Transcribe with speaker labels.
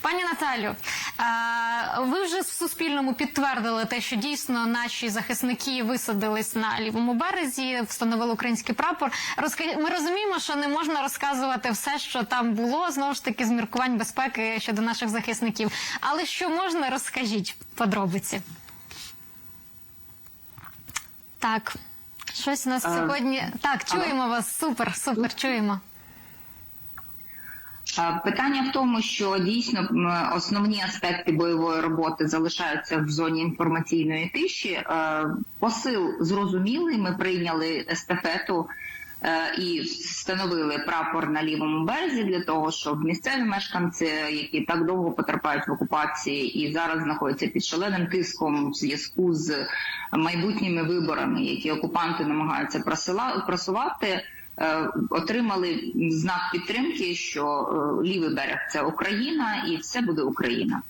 Speaker 1: Пані Наталю, ви вже в Суспільному підтвердили те, що дійсно наші захисники висадились на лівому березі, встановили український прапор. Ми розуміємо, що не можна розказувати все, що там було, знову ж таки, з міркувань безпеки щодо наших захисників. Але що можна, розкажіть подробиці. Так, щось у нас
Speaker 2: А,
Speaker 1: сьогодні. Так, чуємо вас. Супер, супер, чуємо.
Speaker 2: Е, Питання в тому, що дійсно основні аспекти бойової роботи залишаються в зоні інформаційної тиші. Е, Посил зрозумілий. Ми прийняли естафету е, і встановили прапор на лівому березі для того, щоб місцеві мешканці, які так довго потерпають в окупації і зараз знаходяться під шаленим тиском в зв'язку з майбутніми виборами, які окупанти намагаються просувати. Е, Отримали знак підтримки, що е, лівий берег це Україна, і все буде Україна.